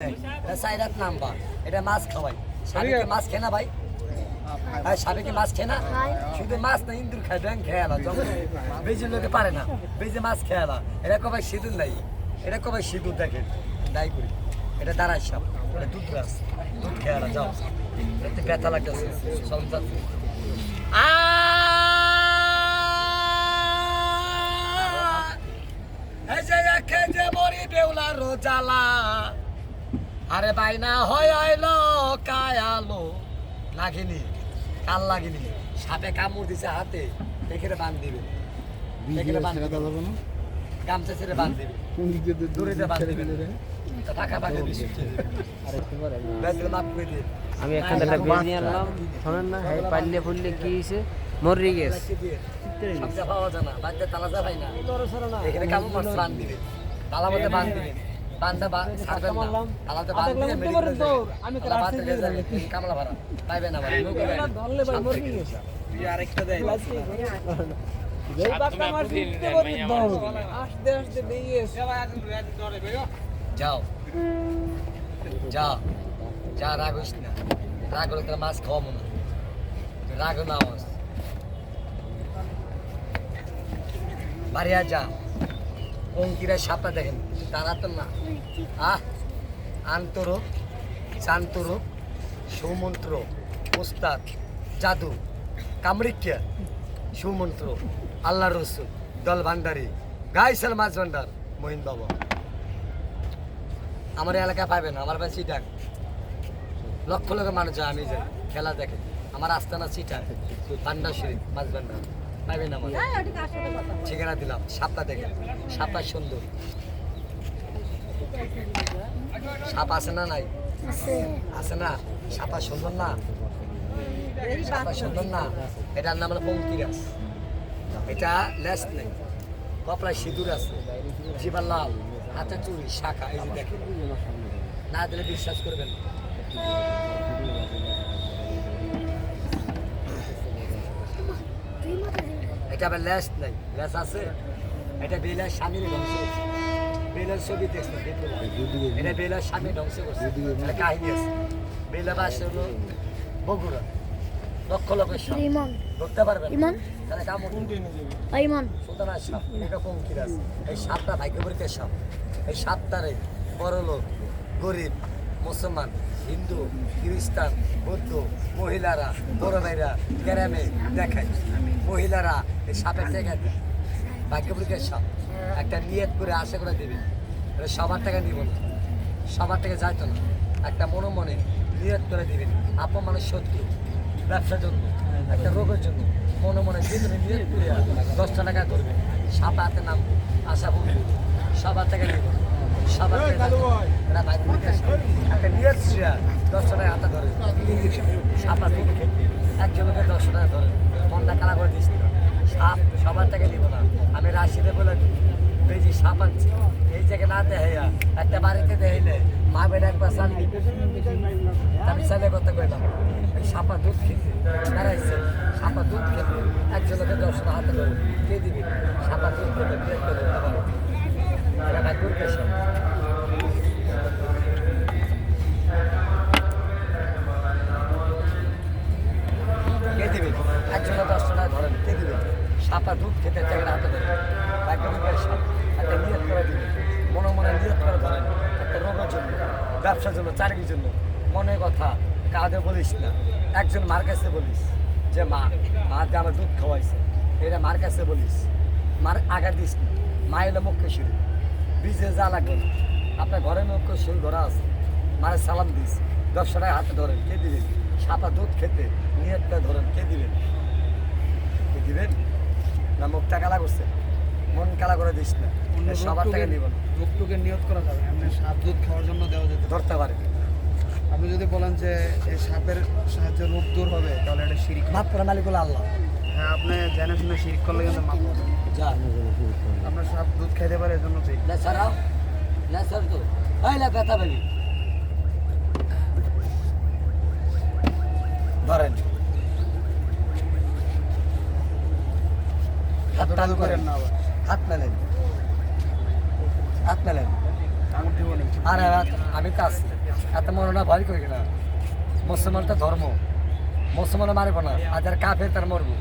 এটা সাইরাত নাম্বার। এটা মাছ খাওয়াই। সাবেকে মাছ খেয়ে না ভাই? ভাই সাবেকে মাছ খেয়ে না? শুধু মাছ না ইন্দুর খায় ব্যাং খেয়ে বেজে লোকে পারে না বেজে মাছ খেয়ে আলা এটা কবাই সিঁদুর নাই? এটা কবাই সিঁদুর দেখেন? দায়ী করি। এটা দাঁড়াই সাপ এটা দুধ দুধ খেয়ে আলা যাও। এতে ব্যথা লাগতেছে চল এই যে একে যে মরি বেউলা রোজালা। আরে বাইনা হয় আইলো কায়ালো লাগিনি কাল লাগিনি সাপে কামড় দিছে হাতে এখানে বান দিবে এখানে বান দিবে গামছা ছেড়ে বান দিবে দড়িতে বান দিবে টাকা পাকে বেশি বেতন মাপ করে দিয়ে আমি এখান থেকে একটা বেজ নিয়ে আনলাম শোনেন না হ্যাঁ পাইলে ফুললে কি হয়েছে মরি গেছে পাওয়া যায় না বাড়িতে তালা যা পাই না এখানে কামড় মাছ বান দিবে তালা মধ্যে বান দিবে বান্ধা ছাড়বেন না। তালাতে বান দিয়ে মেডিকেলে যাবে তালা বাতে গেলে যাবে কামলা ভাড়া। পাইবে না ভাই নৌকা পাইবে। তুই আরেকটা দেয়। যাও। যাও। যা রাগ হইস না। রাগ হলে তোর মাছ খাওয়াবো না। রাগ না বাড়িয়া যা। অঙ্কিরা সাপটা দেখেন তারা তো না। আহ আন্তরূপ শান্তরূপ সুমন্ত্র উস্তাদ জাদু কামরিকা সুমন্ত্র আল্লাহ রসুল, দল ভান্ডারি, গাইসাল মাছ ভান্ডার, মহিন বাবা। আমার এলাকায় পাবেন, আমার ভাই সিটাং লক্ষ লক্ষ মানুষ আমি যাই, খেলা দেখে। আমার আস্তানা সিটাং পান্ডা শরীফ, মাছ ভান্ডার। পাইবেন আমার ঠিকানা দিলাম সাপটা দেখেন সাপটা সুন্দর। সাপ আছে না নাই? আছে। না? সাপা সুন্দর না? সাপা সুন্দর না? এটার নাম হলো পঙ্কিরাস এটা লেস নেই। কপড়ায় সিঁদুর আছে। জিবার লাল হাতে চুরি শাখা এই যে দেখেন। না দিলে বিশ্বাস করবেন এটা আবার লেস নেই লেস আছে। এটা বেলার স্বামীর ধ্বংস করছে বেলার ছবি দেখছেন এটা বেলার স্বামী ধ্বংস করছে। এটা কাহিনী আছে। বেলা বাস হলো বগুড়া। লক্ষ লক্ষ ইমন ধরতে পারবেন ইমন? তাহলে কামড় ইমন সুতরাং সাপ এরকম কিরাস? এই সাপটা ভাগ্যবরীতের সাপ। এই সাপটারে বড় লোক গরিব মুসলমান, হিন্দু, খ্রিস্টান, বৌদ্ধ, মহিলারা, বড় ভাইরা গ্রামে দেখায়। মহিলারা এই সাপের টাকা দেয়। সাপ। একটা নিয়ত করে আশা করে দেবে। সবার টাকা নিব না। সবার টাকা যাইতো না। একটা মনে মনে নিয়ত করে দিবেন আপন মানুষ শত্রু, ব্যবসার জন্য, একটা রোগের জন্য। মনে মনে যে তুমি নিয়ত করে দশটা টাকা করবে সাপ হাতে নাম আশা বলবে সবার টাকা নিব না। সাপ একটা নিয়ত ছিয়া দশটা টাকা হাতে ধরে। হাতে একজনকে দশটা টাকা ধরে। মনটা কালা করে দিস সাপ সবার টাকা নিব না। আমি রাশিতে বলে এই যে সাপ আনছি এই জায়গায় না দেখাইয়া একটা বাড়িতে দেখাইলে মা বেটা একবার চালি আমি ছেলে কথা কইলাম এই সাপা দুধ খেতে। দাঁড়াইছে সাপা দুধ খেতে একজনকে দশটা হাতে ধরে। কে দিবি? সাপা দুধ খেতে বিয়ে করে দিতে পারো এটা ভাগ্যর পেশা কে দিবে একজনে দশটা ধরেন, কে দিবে? সাপা দুধ খেতে জায়গায় হাতে ধরে। নিয়ত করে দিবে। মনে মনে নিয়ত করে ধরেন, একটা রোগের জন্য, ব্যবসার জন্য, চাকরির জন্য। মনের কথা, কাউকে বলিস না। একজন মার কাছে বলিস যে, মা মা যে আমার দুধ খাওয়াইছে। এটা মার কাছে বলিস, মার আগার দিস না। মা এলো মুখ্যশ্বরী বীজে যা লাগবে। আপনার ঘরে মুখ্যশ্বরী ঘোরা আছে। মারে সালাম দিস। দশটা টাকা হাতে ধরেন, কে দিবেন সাপা দুধ খেতে নিয়তটা কে দিবেন না মুখটা কালা করছে। মন কালা করে দিস না। সবার টাকা নিব রোগটুকে নিয়ত করা যাবে। আপনি সাপ দুধ খাওয়ার জন্য দেওয়া যেতে ধরতে পারে। আপনি যদি বলেন যে এই সাপের সাহায্যে রোগ দূর হবে তাহলে এটা শিরিক মাফ করে মালিক হলো আল্লাহ। হ্যাঁ আপনি জেনে শুনে শিরিক করলে কিন্তু মাপ হবে। যা আপনার সাপ দুধ খাইতে পারে এজন্য ঠিক না সরাও না সর তো। এই না ব্যথা পেলি। ধরেন হাত টান করেন না হাত মেলেন। হাত মেলেন। আর আমি কাজ। এত মনে না ভয় করি না। মুসলমান তো ধর্ম। মুসলমান মারব না। আর কাফের তার মরবো।